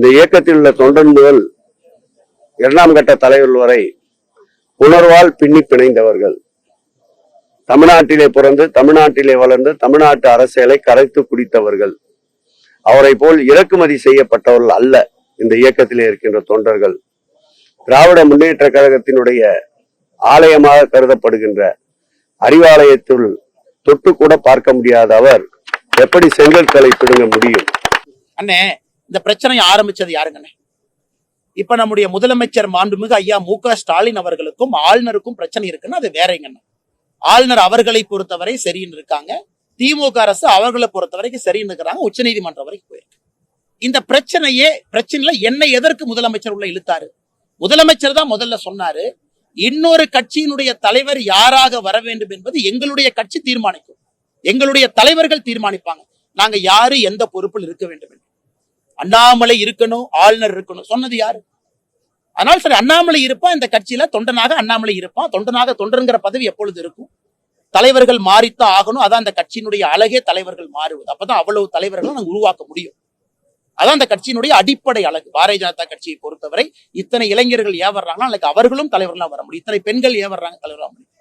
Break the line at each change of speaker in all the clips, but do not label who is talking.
இந்த இயக்கத்தில் உள்ள தொண்டன் முதல் இரண்டாம் கட்ட தலைவர்கள் வரை உணர்வால் பின்னி பிணைந்தவர்கள். தமிழ்நாட்டிலே பிறந்து தமிழ்நாட்டிலே வளர்ந்து தமிழ்நாட்டு அரசியலை கரைத்து குடித்தவர்கள். அவரை போல் இறக்குமதி செய்யப்பட்டவர்கள் அல்ல இந்த இயக்கத்திலே இருக்கின்ற தொண்டர்கள். திராவிட முன்னேற்ற கழகத்தினுடைய ஆலயமாக கருதப்படுகின்ற அறிவாலயத்தில் தொட்டு கூட பார்க்க முடியாத அவர் எப்படி செங்கற்களை பிடுங்க முடியும்?
அண்ணே இந்த பிரச்சனையை ஆரம்பிச்சது யாருங்கண்ணே? இப்ப நம்முடைய முதலமைச்சர் மாண்புமிகு ஐயா மு க ஸ்டாலின் அவர்களுக்கும் ஆளுநருக்கும் பிரச்சனை இருக்குன்னா அது வேறங்கண்ணா. ஆளுநர் அவர்களை பொறுத்தவரை சரின்னு இருக்காங்க. திமுக அரசு அவர்களை பொறுத்த வரைக்கும் சரின்னு இருக்கிறாங்க. உச்சநீதிமன்றம் வரைக்கும் போயிருக்கு. இந்த பிரச்சனையே பிரச்சனையில என்ன எதற்கு முதலமைச்சர் உள்ள இழுத்தாரு? முதலமைச்சர் தான் முதல்ல சொன்னாரு இன்னொரு கட்சியினுடைய தலைவர் யாராக வர வேண்டும் என்பது எங்களுடைய கட்சி தீர்மானிக்கும். எங்களுடைய தலைவர்கள் தீர்மானிப்பாங்க. நாங்க யாரு எந்த பொறுப்பில் இருக்க வேண்டும் என்று. அண்ணாமலை இருக்கணும் ஆளுநர் இருக்கணும். சொன்னது யாரு? அதனால சரி அண்ணாமலை இருப்பான் இந்த கட்சியில தொண்டனாக அண்ணாமலை இருப்பான் தொண்டனாக தொண்டருங்கிற பதவி எப்பொழுது இருக்கும்? தலைவர்கள் மாறித்தான் ஆகணும். அதான் அந்த கட்சியினுடைய அழகே தலைவர்கள் மாறுவது. அப்பதான் அவ்வளவு தலைவர்களை நாங்கள் உருவாக்க முடியும். அதான் அந்த கட்சியினுடைய அடிப்படை அழகு. பாரதிய ஜனதா கட்சியை பொறுத்தவரை இத்தனை இளைஞர்கள் ஏன் வர்றாங்கன்னா நாளைக்கு அவர்களும் தலைவர்களாக வர முடியும். இத்தனை பெண்கள் ஏவர்றாங்க தலைவராக முடியும்.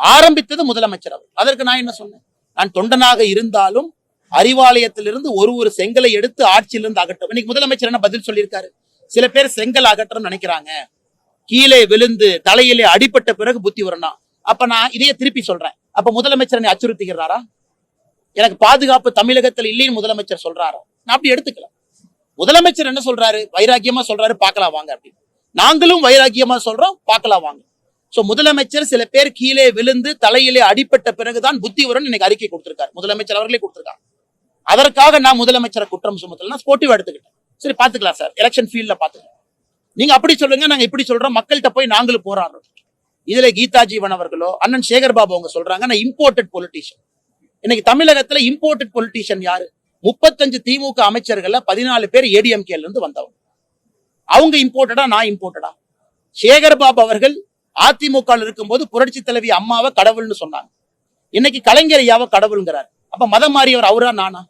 ஆரம்பித்தது முதலமைச்சர் அவர் அதற்கு நான் என்ன சொன்னேன்? நான் தொண்டனாக இருந்தாலும் அறிவாலயத்திலிருந்து ஒரு ஒரு செங்கலை எடுத்து ஆட்சியிலிருந்து அகற்றும் இன்னைக்கு முதலமைச்சர் என்ன பதில் சொல்லியிருக்காரு? சில பேர் செங்கல் அகற்றணும்னு நினைக்கிறாங்க. கீழே விழுந்து தலையிலே அடிபட்ட பிறகு புத்தி வரணும் அப்ப நான் இதையே திருப்பி சொல்றேன். அப்ப முதலமைச்சர் என்னை அச்சுறுத்துகிறாரா? எனக்கு பாதுகாப்பு தமிழகத்தில் இல்லைன்னு முதலமைச்சர் சொல்றாரா? நான் அப்படி எடுத்துக்கலாம் முதலமைச்சர் என்ன சொல்றாரு? வைராக்கியமா சொல்றாரு பார்க்கலாம் வாங்க அப்படின்னு. நாங்களும் வைராக்கியமா சொல்றோம் பார்க்கலாம் வாங்க. சோ முதலமைச்சர் சில பேர் கீழே விழுந்து தலையிலே அடிபட்ட பிறகுதான் புத்தி வரும்னு இன்னைக்கு அறிக்கை கொடுத்திருக்காரு. முதலமைச்சர் அவர்களே கொடுத்திருக்காங்க. அதற்காக நான் முதலமைச்சரை குற்றம் சுமத்தல நான் ஸ்போர்ட்டிவ் எடுத்துக்கிட்டேன். சரி பாத்துக்கலாம் சார். எலெக்ஷன் ஃபீல்ட்ல பாத்துக்கலாம் நீங்க அப்படி சொல்லுங்க நாங்க இப்படி சொல்றோம். மக்கள்கிட்ட போய் நாங்களும் போராடுறோம். இதுல கீதா ஜீவன் அவர்களோ அண்ணன் சேகர் பாபு அவங்க சொல்றாங்க நான் இம்போர்ட்டட் பொலிட்டீஷியன் இன்னைக்கு தமிழகத்துல இம்போர்ட்டட் பொலிட்டீஷியன் யாரு? முப்பத்தஞ்சு திமுக அமைச்சர்கள்ல பதினாலு பேர் ஏடிஎம்கேல இருந்து வந்தவங்க. அவங்க இம்போர்ட்டடா நான் இம்போர்ட்டடா சேகர் பாபு அவர்கள் அதிமுக இருக்கும்போது புரட்சி தலைவி அம்மாவை கடவுள்னு சொன்னாங்க. இன்னைக்கு கலைஞர் ஐயாவை கடவுள்ங்கிறார். அப்ப மதம் மாறியவர் அவரா நானா?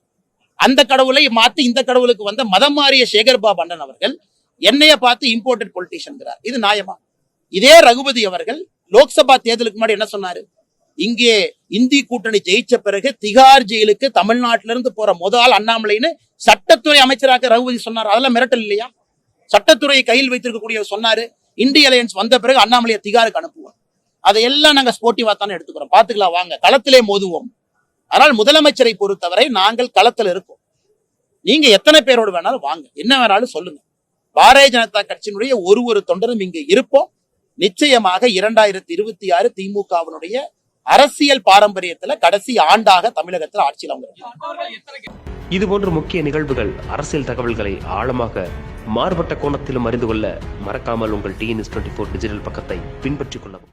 அந்த கடவுளை மாத்தி இந்த கடவுளுக்கு வந்த மதம் மாறிய சேகர் பாபு அண்ணன் அவர்கள் என்னைய பார்த்து இம்போர்ட்டட் பொலிட்டீஷியன்கிறார் இது நியாயமா? இதே ரகுபதி அவர்கள் லோக்சபா தேர்தலுக்கு முன்னாடி என்ன சொன்னாரு? இங்கே இந்தி கூட்டணி ஜெயிச்ச பிறகு திகார் ஜெயிலுக்கு தமிழ்நாட்டில இருந்து போற முதல் அண்ணாமலைன்னு சட்டத்துறை அமைச்சராக ரகுபதி சொன்னார். அதெல்லாம் மிரட்டல் இல்லையா? சட்டத்துறையை கையில் வைத்திருக்கக்கூடிய சொன்னாரு. இந்திய அலையன்ஸ் வந்த பிறகு அண்ணாமலையை திகாருக்கு அனுப்புவோம். அதையெல்லாம் நாங்க ஸ்போர்ட்டிவா தானே எடுத்துக்கிறோம். பாத்துக்கலாம் வாங்க. களத்திலே மோதுவோம். ஆனால் முதலமைச்சரை பொறுத்தவரை நாங்கள் களத்தில் இருக்கோம். நீங்க எத்தனை பேரோடு வேணாலும் வாங்க. என்ன வேணாலும் சொல்லுங்க. பாரதிய ஜனதா கட்சியினுடைய ஒரு ஒரு தொண்டரும் இங்கு இருப்போம். நிச்சயமாக இரண்டாயிரத்தி இருபத்தி ஆறு திமுகவினுடைய அரசியல் பாரம்பரியத்துல கடைசி ஆண்டாக தமிழகத்தில் ஆட்சியில் அவங்க இது
போன்ற முக்கிய நிகழ்வுகள் அரசியல் தகவல்களை ஆழமாக மாறுபட்ட கோணத்திலும் அறிந்து கொள்ள மறக்காமல் உங்கள் டிஎன்எஸ் டுவெண்ட்டி ஃபோர் டிஜிட்டல் பக்கத்தை பின்பற்றிக் கொள்ளவும்.